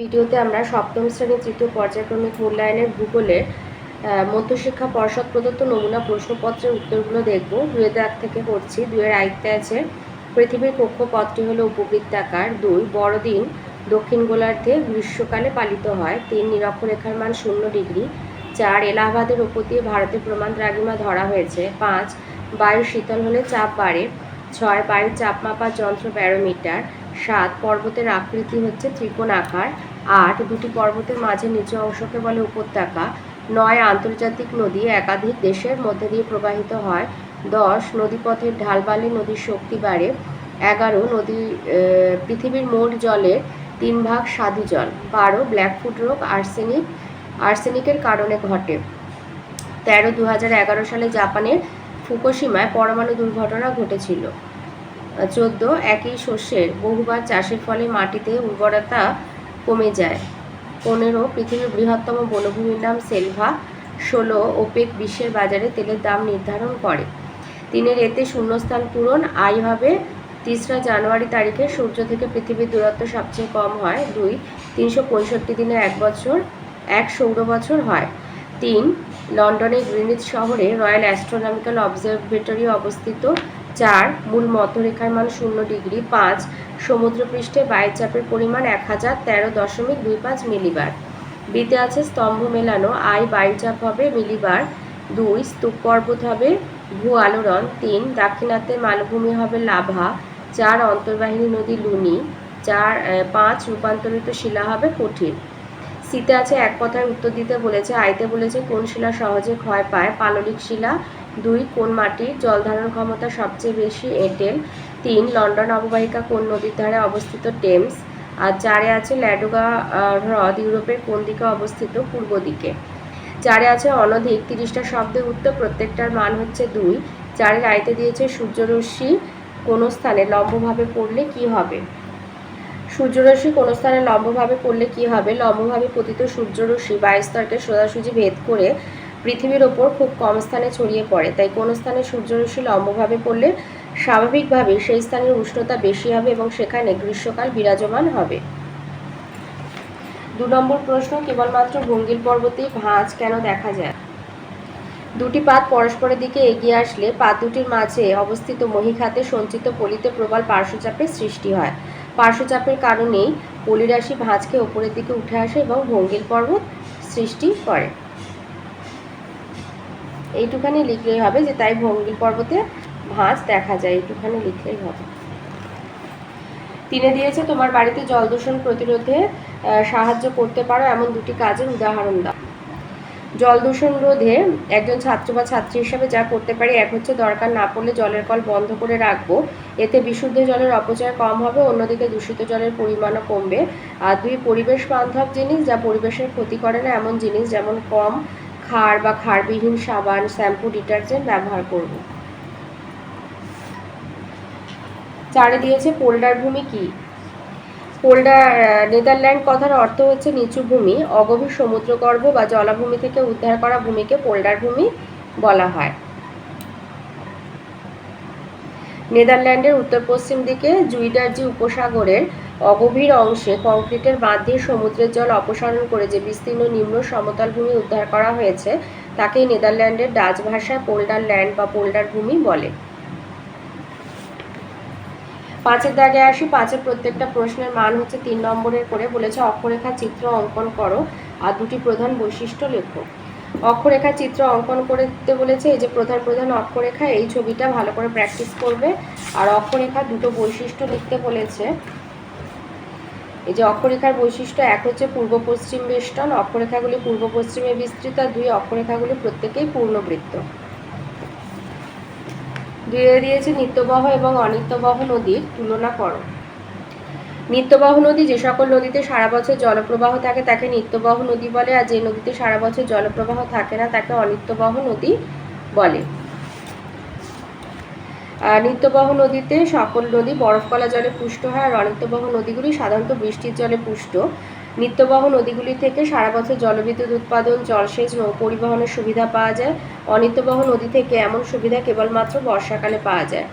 ভিডিওতে আমরা সপ্তম শ্রেণির তৃতীয় পর্যায়ক্রমিক মূল্যায়নের ভূগোলের মধ্যশিক্ষা পর্ষদ প্রদত্ত নমুনা প্রশ্নপত্রের উত্তরগুলো দেখব। দুয়ের দাগ থেকে করছি দুয়ের আয়ত্তে আছে, পৃথিবীর কক্ষপথটি হলো উপবৃত্তাকার। দুই, বড়দিন দক্ষিণ গোলার্ধে গ্রীষ্মকালে পালিত হয়। তিন, নিরক্ষরেখার মান শূন্য ডিগ্রি। চার, এলাহাবাদের ওপর দিয়ে ভারতের প্রমাণ দ্রাঘিমা ধরা হয়েছে। পাঁচ বায়ু শীতল হলে চাপ বাড়ে। ছয়, বায়ুর চাপ মাপার যন্ত্র ব্যারোমিটার। সাত পর্বতের আকৃতি হচ্ছে ত্রিকোণ আকার, আট দুটি পর্বতের মাঝে নিচু অংশকে বলে উপত্যকা, নয় আন্তর্জাতিক নদী একাধিক দেশের মধ্যে দিয়ে প্রবাহিত হয়, দশ নদীপথের ঢালবালি নদীর শক্তি বাড়ে, এগারো নদী পৃথিবীর মোট জলের তিন ভাগ স্বাদু জল, বারো ব্ল্যাকফুট রোগ আর্সেনিক, আর্সেনিকের কারণে ঘটে। তেরো দু সালে জাপানের ফুকুশিমায় পরমাণু দুর্ঘটনা ঘটেছিল। চোদ্দ, একই শস্যের বহুবার চাষের ফলে মাটিতে উর্বরতা কমে যায়। পনেরো, পৃথিবীর বৃহত্তম বনভূমির নাম সেলভা, ষোলো, ওপেক বিশ্বের বাজারে তেলের দাম নির্ধারণ করে। তিনের, এতে শূন্যস্থান পূরণ। আই হবে তেসরা জানুয়ারি তারিখে। সূর্য থেকে পৃথিবীর দূরত্ব সবচেয়ে কম হয়। দুই, তিনশো পঁয়ষট্টি দিনে এক বছর, এক সৌর বছর হয়। তিন, লন্ডনের গ্রিনিচ শহরে রয়্যাল অ্যাস্ট্রোনমিক্যাল অবজারভেটরি অবস্থিত। চার, মূল মধ্যরেখার মান শূন্য ডিগ্রি, পাঁচ, সমুদ্রপৃষ্ঠে বায়ুচাপের পরিমাণ এক হাজার তেরো দশমিক দুই পাঁচ মিলিবার। বিতে আছে স্তম্ভ মেলানো, আই বায়ুচাপ হবে মিলিবার। দুই, স্তূপ পর্বত হবে ভূ আলোড়ন। তিন, দাক্ষিণাত্যে মালভূমি হবে লাভা। চার, অন্তর্বাহিনী নদী লুনি। চার পাঁচ, রূপান্তরিত শিলা হবে কঠিন সিতে আছে এক কথায় উত্তর দিতে বলেছে, আইতে বলেছে কোন শিলা সহজে ক্ষয় পায়? পাললিক শিলা দুই, কোন মাটির জল ধারণ ক্ষমতা সবচেয়ে বেশি? এঁটেল। তিন, লন্ডন অববাহিকা কোন নদীর ধারে অবস্থিত? টেমস। আর চারে আছে ল্যাডোগা হ্রদ ইউরোপের কোন দিকে অবস্থিত? পূর্ব দিকে। চারে আছে অনধিক, তিরিশটা শব্দের উত্তর প্রত্যেকটার মান হচ্ছে দুই। চারের আইতে দিয়েছে সূর্যরশ্মি, কোনো স্থানে লম্বভাবে পড়লে কি হবে? সূর্যরশ্মি কোনো স্থানে লম্বভাবে পড়লে কি হবে? লম্বভাবে পতিত সূর্যরশ্মি, বায়ুস্তরকে সোজাসুজি ভেদ করে পৃথিবীর ওপর খুব কম স্থানে ছড়িয়ে পড়ে, তাই কোনো স্থানে সূর্যরশ্মি লম্বভাবে পড়লে স্বাভাবিকভাবে সেই স্থানের উষ্ণতা বেশি হবে এবং সেখানে গ্রীষ্মকাল বিরাজমান হবে। দু নম্বর প্রশ্ন, কেবলমাত্র ভঙ্গিল পর্বতে ভাঁজ কেন দেখা যায়? দুটি পাত পরস্পরের দিকে এগিয়ে আসলে পাত দুটির মাঝে অবস্থিত মহিখাতে সঞ্চিত পলিতে প্রবল পার্শ্বচাপের সৃষ্টি হয়। পার্শ্বচাপের কারণেই পলিরাশি ভাঁজকে ওপরের দিকে উঠে আসে এবং ভঙ্গিল পর্বত সৃষ্টি করে। এইটুখানি লিখলেই হবে যে তাই ভঙ্গিল পর্বতে ভাঁজ দেখা যায়, এইটুখানি লিখলেই হবে। তিনে দিয়েছে, তোমার বাড়িতে জল দূষণ প্রতিরোধে সাহায্য করতে পারো এমন দুটি কাজের উদাহরণ দাও। জল দূষণ রোধে একজন ছাত্র বা ছাত্রী হিসাবে যা করতে পারি, এক হচ্ছে দরকার না পড়লে জলের কল বন্ধ করে রাখব। এতে বিশুদ্ধ জলের অপচয় কম হবে, অন্যদিকে দূষিত জলের পরিমাণও কমবে। আর দুই, পরিবেশ বান্ধব জিনিস যা পরিবেশের ক্ষতি করে না, এমন জিনিস যেমন কম ক্ষার বা ক্ষারবিহীন সাবান, শ্যাম্পু, ডিটারজেন্ট ব্যবহার করব। চারে দিয়েছে পোল্ডার ভূমি কি? পোল্ডার নেদারল্যান্ড কথার অর্থ হচ্ছে নিচু ভূমি, অগভীর সমুদ্রগর্ভ বা জলাভূমি থেকে উদ্ধার করা ভূমিকে পোল্ডার ভূমি বলা হয়। নেদারল্যান্ডের উত্তর পশ্চিম দিকে জুইডার্জি উপসাগরের অগভীর অংশে কংক্রিটের বাঁধ দিয়ে সমুদ্রের জল অপসারণ করে যে বিস্তীর্ণ নিম্ন সমতল ভূমি উদ্ধার করা হয়েছে, তাকেই নেদারল্যান্ডের ডাচ ভাষায় পোল্ডার ল্যান্ড বা পোল্ডার ভূমি বলে। পাঁচের দাগে আসি, পাঁচের প্রত্যেকটা প্রশ্নের মান হচ্ছে তিন নম্বরের করে বলেছে অক্ষরেখা চিত্র অঙ্কন করো, আর দুটি প্রধান বৈশিষ্ট্য লেখো। অক্ষরেখা চিত্র অঙ্কন করতে বলেছে, এই যে প্রধান প্রধান অক্ষরেখা, এই ছবিটা ভালো করে প্র্যাকটিস করবে। আর অক্ষরেখা দুটো বৈশিষ্ট্য লিখতে বলেছে এই যে অক্ষরেখার বৈশিষ্ট্য, এক হচ্ছে পূর্ব পশ্চিম বেষ্টন, অক্ষরেখাগুলি পূর্ব পশ্চিমে বিস্তৃত, আর দুই অক্ষরেখাগুলি প্রত্যেকেই পূর্ণবৃত্ত। দুয়ে দিয়েছে নিত্যবহ এবং অনিত্যবহ নদীর তুলনা করো। নিত্যবহ নদী যে সকল নদীতে সারা বছর জলপ্রবাহ থাকে, তাকে নিত্যবহ নদী বলে, আর যে নদীতে সারা বছর জলপ্রবাহ থাকে না, তাকে অনিত্যবহ নদী বলে। নিত্যবহ নদীতে সকল নদী বরফকলা জলে পুষ্ট হয় আর অনিত্যবহ নদীগুলি সাধারণত বৃষ্টির জলে পুষ্ট। নিত্যবহ নদীগুলি থেকে সারা বছর জলবিদ্যুৎ উৎপাদন, জলসেচ নৌ পরিবহনের সুবিধা পাওয়া যায়। অনিত্যবহ নদী থেকে এমন সুবিধা কেবলমাত্র বর্ষাকালে পাওয়া যায়।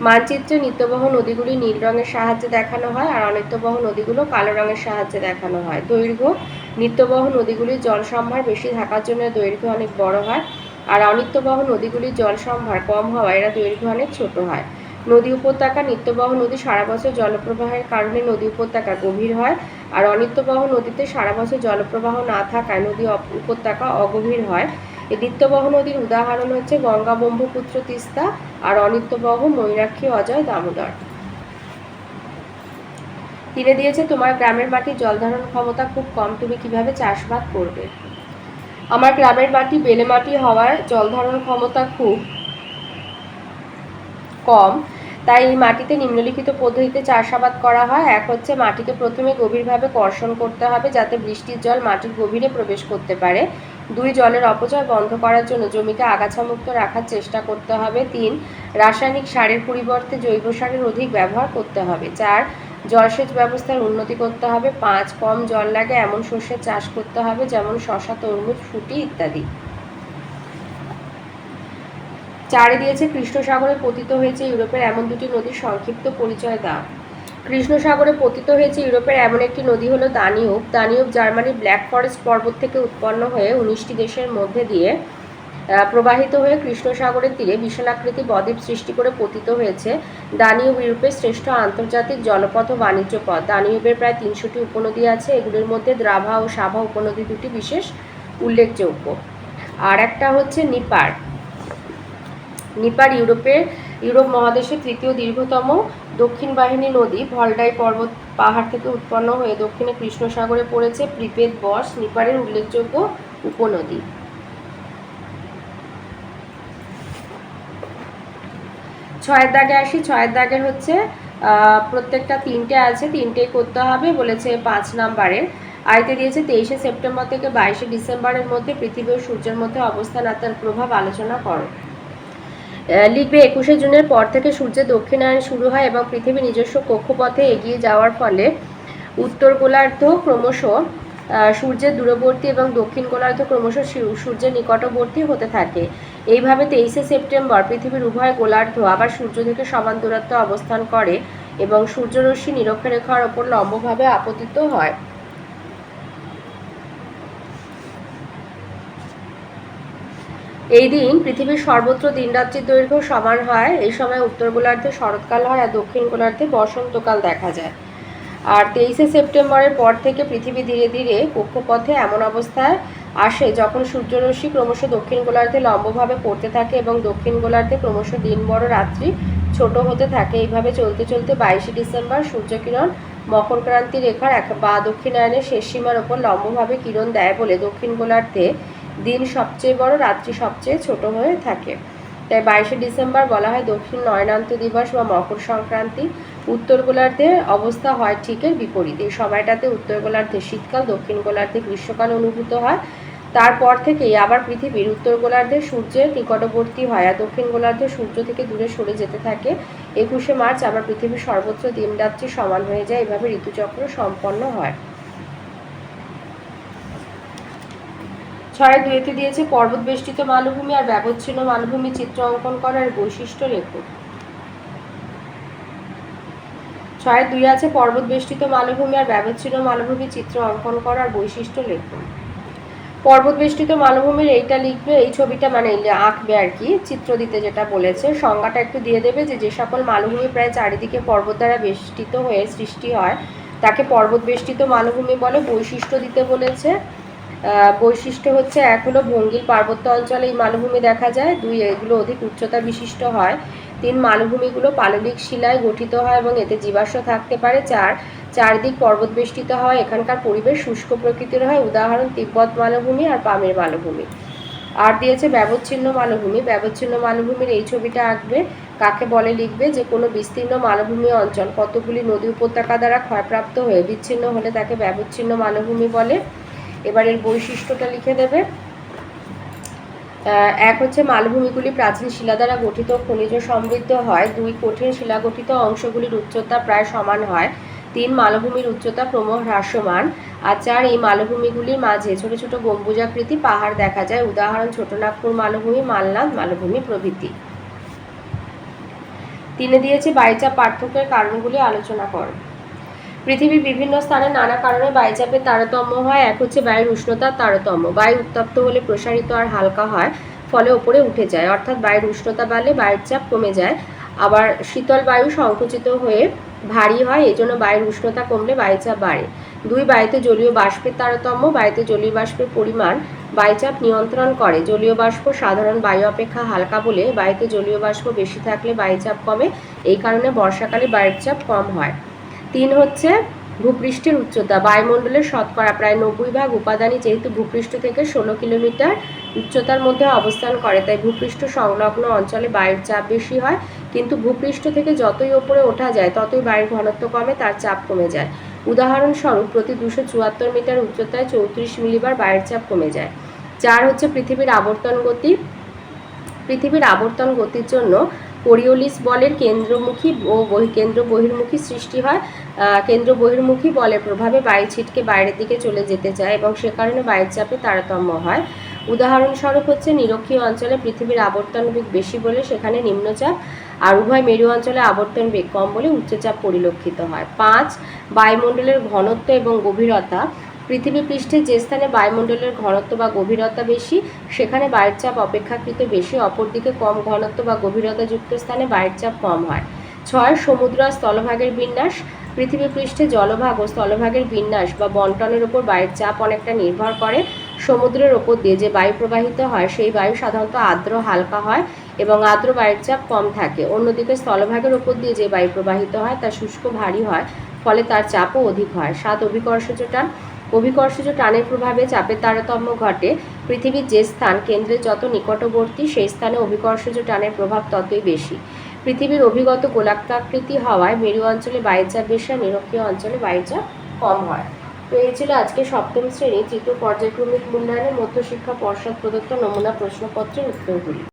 মানচিত্রে নিত্যবহ নদীগুলি নীল রঙের সাহায্যে দেখানো হয় আর অনিত্যবহ নদীগুলো কালো রঙের সাহায্যে দেখানো হয়। দৈর্ঘ্য, নিত্যবহ নদীগুলির জল সম্ভার বেশি থাকার জন্য দৈর্ঘ্য অনেক বড় হয়। আর অনিত্যবহ নদীগুলির জল সম্ভার কম হওয়ায় এরা দৈর্ঘ্য অনেক ছোট হয়। নদী উপত্যকা, নিত্যবহ নদী সারা বছর জলপ্রবাহের কারণে নদী উপত্যকা গভীর হয় আর অনিত্যবহ নদীতে সারা বছর জলপ্রবাহ না থাকায় নদী উপত্যকা অগভীর হয়। এই নিত্যবহ নদীর উদাহরণ হচ্ছে গঙ্গা ব্রহ্মপুত্র তিস্তা আর অনিত্যবহ ময়ূরাক্ষী অজয় দামোদর। তিনে দিয়েছে তোমার গ্রামের মাটির জলধারণ ক্ষমতা খুব কম, তুমি কীভাবে চাষবাদ করবে? আমার গ্রামের মাটি, বেলে মাটি হওয়ায় জলধারণ ক্ষমতা খুব কম। তাই এই মাটিতে নিম্নলিখিত পদ্ধতিতে চাষাবাদ করা হয়। এক হচ্ছে মাটিকে প্রথমে গভীরভাবে কর্ষণ করতে হবে যাতে বৃষ্টির জল মাটির গভীরে প্রবেশ করতে পারে। দুই, জলের অপচয় বন্ধ করার জন্য জমিকে আগাছামুক্ত রাখার চেষ্টা করতে হবে। তিন, রাসায়নিক সারের পরিবর্তে জৈব সারের অধিক ব্যবহার করতে হবে। চার জলসেচ ব্যবস্থার উন্নতি করতে হবে, পাঁচ কম জল লাগে, এমন শস্যের চাষ করতে হবে, যেমন শশা তরমুজ, ফুটি ইত্যাদি। চারে দিয়েছে কৃষ্ণ সাগরে পতিত হয়েছে ইউরোপের এমন দুটি নদীর সংক্ষিপ্ত পরিচয় দাও। কৃষ্ণ সাগরে পতিত হয়েছে ইউরোপের এমন একটি নদী হলো দানিউব। দানিউব জার্মানির ব্ল্যাক ফরেস্ট পর্বত থেকে উৎপন্ন হয়ে উনিশটি দেশের মধ্যে দিয়ে প্রবাহিত হয়ে কৃষ্ণ সাগরের তীরে বিশালাকৃতি বদ্বীপ সৃষ্টি করে পতিত হয়েছে। দানিউব ইউরোপের শ্রেষ্ঠ আন্তর্জাতিক জলপথ ও বাণিজ্য পথ। দানিউবের প্রায় তিনশোটি উপনদী আছে। এগুলির মধ্যে দ্রাভা ও সাভা উপনদী দুটি বিশেষ উল্লেখযোগ্য। আর একটা হচ্ছে নিপার। নিপার ইউরোপের ইউরোপ মহাদেশের তৃতীয় দীর্ঘতম দক্ষিণ বাহিনী নদী ভলডাই পর্বত পাহাড় থেকে উৎপন্ন হয়ে দক্ষিণে কৃষ্ণ সাগরে পড়েছে। প্রিপেদ বস নিপারের উল্লেখযোগ্য উপনদী। ছয়ের দাগে আসি, ছয়ের দাগের হচ্ছে প্রত্যেকটা তিনটে আছে, তিনটেই করতে হবে, বলেছে পাঁচ নাম্বারের। আয়তে দিয়েছে তেইশে সেপ্টেম্বর থেকে বাইশে ডিসেম্বরের মধ্যে পৃথিবী ও সূর্যের মধ্যে অবস্থান আর তার প্রভাব আলোচনা করো। লিখবে, একুশে জুনের পর থেকে সূর্যের দক্ষিণায়ন শুরু হয় এবং পৃথিবী নিজস্ব কক্ষপথে এগিয়ে যাওয়ার ফলে উত্তর গোলার্ধ ক্রমশ সূর্যের দূরবর্তী এবং দক্ষিণ গোলার্ধ ক্রমশ সূর্যের নিকটবর্তী হতে থাকে। এইভাবে তেইশে সেপ্টেম্বর পৃথিবীর উভয় গোলার্ধ আবার সূর্য থেকে সমান দূরত্বে অবস্থান করে এবং সূর্যরশ্মি নিরক্ষরেখার ওপর লম্বভাবে আপতিত হয়। এই দিন পৃথিবীর সর্বত্র দিনরাত্রির দৈর্ঘ্য সমান হয়। এই সময় উত্তর গোলার্ধে শরৎকাল হয় আর দক্ষিণ গোলার্ধে বসন্তকাল দেখা যায়। আর তেইশে সেপ্টেম্বরের পর থেকে পৃথিবী ধীরে ধীরে কক্ষপথে এমন অবস্থায় আসে, যখন সূর্যরশ্মি ক্রমশ দক্ষিণ গোলার্ধে লম্বভাবে পড়তে থাকে এবং দক্ষিণ গোলার্ধে ক্রমশ দিন বড় রাত্রি ছোট হতে থাকে, এইভাবে চলতে চলতে বাইশে ডিসেম্বর সূর্যকিরণ মকরক্রান্তি রেখার এক বা দক্ষিণায়নের শেষ সীমার ওপর লম্বভাবে কিরণ দেয় বলে দক্ষিণ গোলার্ধে দিন সবচেয়ে বড়, রাত্রি সবচেয়ে ছোট হয়ে থাকে। তাই বাইশে ডিসেম্বর বলা হয় দক্ষিণ নয়নান্ত দিবস বা মকর সংক্রান্তি উত্তর গোলার্ধের অবস্থা হয় ঠিকের বিপরীত। এই সময়টাতে উত্তর গোলার্ধে শীতকাল দক্ষিণ গোলার্ধে গ্রীষ্মকাল অনুভূত হয়। তারপর থেকেই আবার পৃথিবীর উত্তর গোলার্ধে সূর্যের নিকটবর্তী হয় আর দক্ষিণ গোলার্ধে সূর্য থেকে দূরে সরে যেতে থাকে। একুশে মার্চ আবার পৃথিবীর সর্বত্র দিনরাত্রি সমান হয়ে যায়। এভাবে ঋতুচক্র সম্পন্ন হয়। ছয় দুয়েতে দিয়েছে পর্বত বেষ্টিত মালভূমি আর ব্যবচ্ছিন্ন মালভূমি চিত্র অঙ্কন করার বৈশিষ্ট্য লেখো ছয় দুই আছে পর্বত বেষ্টিত মালভূমি আর ব্যবচ্ছিন্ন মালভূমি চিত্র অঙ্কন করার বৈশিষ্ট্য লেখো পর্বত বেষ্টিত মালভূমির এইটা লিখবে, এই ছবিটা মানে আঁকবে আর কি, চিত্র দিতে যেটা বলেছে। সংজ্ঞাটা একটু দিয়ে দেবে যে যে সকল মালভূমি প্রায় চারিদিকে পর্বত দ্বারা বেষ্টিত হয়ে সৃষ্টি হয়, তাকে পর্বত বেষ্টিত মালভূমি বলে বৈশিষ্ট্য দিতে বলেছে। বৈশিষ্ট্য হচ্ছে এক হলো ভঙ্গিল পার্বত্য অঞ্চলে এই মালভূমি দেখা যায়, দুই এগুলো অধিক উচ্চতা বিশিষ্ট হয়। তিন মালভূমিগুলো পাললিক শিলায় গঠিত হয় এবং এতে জীবাশ্ম থাকতে পারে। চার, চারদিক পর্বত বেষ্টিত হয়। এখানকার পরিবেশ শুষ্ক প্রকৃতির হয়। উদাহরণ, তিব্বত মালভূমি আর পামের মালভূমি। আর দিয়েছে ব্যবচ্ছিন্ন মালভূমি। ব্যবচ্ছিন্ন মালভূমির এই ছবিটা আঁকবে, কাকে বলে লিখবে যে কোনো বিস্তীর্ণ মালভূমি অঞ্চল। কতগুলি নদী উপত্যকা দ্বারা ক্ষয়প্রাপ্ত হয়ে বিচ্ছিন্ন হলে তাকে ব্যবচ্ছিন্ন মালভূমি বলে। এবার এর বৈশিষ্ট্যটা লিখে দেবে। এক হচ্ছে মালভূমিগুলি প্রাচীন শিলা দ্বারা গঠিত, খনিজ সমৃদ্ধ হয়। দুই, কঠিন শিলা গঠিত অংশগুলির উচ্চতা প্রায় সমান হয়। তিন, মালভূমির উচ্চতা ক্রমশ হ্রাসমান। আর চার, এই মালভূমিগুলির মাঝে ছোট ছোট গম্বুজাকৃতি, পাহাড় দেখা যায়। উদাহরণ, ছোটনাগপুর মালভূমি মালনাথ মালভূমি প্রভৃতি। তিনে দিয়েছে বায়ুচাপ পার্থক্যের কারণগুলি আলোচনা করো। পৃথিবীর বিভিন্ন স্থানে নানা কারণে বায়ুচাপের তারতম্য হয়। এক হচ্ছে বায়ুর উষ্ণতার তারতম্য। বায়ু উত্তপ্ত হলে প্রসারিত আর হালকা হয়, ফলে ওপরে উঠে যায়। অর্থাৎ বায়ুর উষ্ণতা বাড়লে বায়ুর চাপ কমে যায়। আবার শীতল বায়ু সংকুচিত হয়ে ভারী হয় এই জন্য বায়ুর উষ্ণতা কমলে বায়ুচাপ বাড়ে। দুই, বায়ুতে জলীয় বাষ্পের তারতম্য। বায়ুতে জলীয় বাষ্পের পরিমাণ বায়ুচাপ নিয়ন্ত্রণ করে। জলীয় বাষ্প সাধারণ বায়ু অপেক্ষা হালকা বলে বায়ুতে জলীয় বাষ্প বেশি থাকলে বায়ুচাপ কমে। এই কারণে বর্ষাকালে বায়ুর চাপ কম হয়। তিন হচ্ছে ভূপৃষ্ঠের উচ্চতা। বায়ুমণ্ডলের শতকরা প্রায় নব্বই ভাগ উপাদানই যেহেতু ভূপৃষ্ঠ থেকে ষোলো কিলোমিটার উচ্চতার মধ্যে অবস্থান করে, তাই ভূপৃষ্ঠ সংলগ্ন অঞ্চলে বায়ুর চাপ বেশি হয়। কিন্তু ভূপৃষ্ঠ থেকে যতই ওপরে ওঠা যায়, ততই বায়ুর ঘনত্ব কমে, তার চাপ কমে যায়। উদাহরণস্বরূপ, প্রতি দুশো চুয়াত্তর মিটার উচ্চতায় চৌত্রিশ মিলিবার বায়ুর চাপ কমে যায়। চার হচ্ছে পৃথিবীর আবর্তন গতি। পৃথিবীর আবর্তন গতির জন্য কোরিওলিস বলের কেন্দ্রমুখী ও বহি- কেন্দ্র বহির্মুখী সৃষ্টি হয়। কেন্দ্র বহির্মুখী বলের প্রভাবে বায়ু ছিটকে বাইরের দিকে চলে যেতে চায় এবং সে কারণে বায়ুর চাপে তারতম্য হয়। উদাহরণস্বরূপ হচ্ছে, নিরক্ষীয় অঞ্চলে পৃথিবীর আবর্তন বেগ বেশি বলে সেখানে নিম্নচাপ আর উভয় মেরু অঞ্চলে আবর্তন বেগ কম বলে উচ্চচাপ পরিলক্ষিত হয়। পাঁচ, বায়ুমণ্ডলের ঘনত্ব এবং গভীরতা। পৃথিবী পৃষ্ঠে যে স্থানে বায়ুমণ্ডলের ঘনত্ব বা গভীরতা বেশি, সেখানে বায়ুর চাপ অপেক্ষাকৃত বেশি, অপরদিকে কম ঘনত্ব বা গভীরতাযুক্ত স্থানে বায়ুর চাপ কম হয়। ছয় সমুদ্র আর স্থলভাগের বিন্যাস। পৃথিবী পৃষ্ঠে জলভাগ ও স্থলভাগের বিন্যাস বা বন্টনের উপর বায়ুর চাপ অনেকটা নির্ভর করে। সমুদ্রের ওপর দিয়ে যে বায়ু প্রবাহিত হয়, সেই বায়ু সাধারণত আর্দ্র, হালকা হয় এবং আর্দ্র বায়ুর চাপ কম থাকে। অন্যদিকে স্থলভাগের ওপর দিয়ে যে বায়ু প্রবাহিত হয়, তা শুষ্ক, ভারী হয়। ফলে তার চাপও অধিক হয়। সাত অভিকর্ষজ টান। অভিকর্ষজ টানের প্রভাবে চাপের তারতম্য ঘটে। পৃথিবীর যে স্থান কেন্দ্রের যত নিকটবর্তী, সেই স্থানে অভিকর্ষজ টানের প্রভাব ততই বেশি। পৃথিবীর অভিগত গোলাকাকৃতি হওয়ায় মেরু অঞ্চলে বায়ুচাপ বেশি আর নিরক্ষীয় অঞ্চলে বায়ুচাপ কম হয়। তো এই ছিল আজকে সপ্তম শ্রেণি, তৃতীয় পর্যায়ক্রমিক মূল্যায়নের মধ্যশিক্ষা পর্ষদ প্রদত্ত নমুনা প্রশ্নপত্রের উত্তরগুলি।